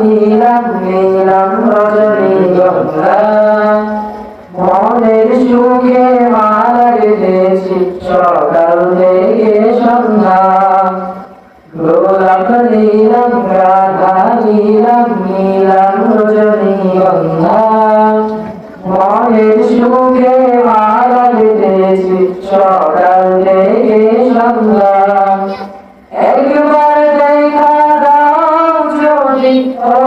নীলম নীলম রজনীগন্ধা মনের সুখে মালা গেছি সকাল থেকে সন্ধ্যা গোলাপ নীলম রাধা নীলম নীলম রজনীগন্ধা মনের সুখে মালা গেছি সকাল থেকে সন্ধ্যা।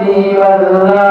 হাবিবাল্লাহ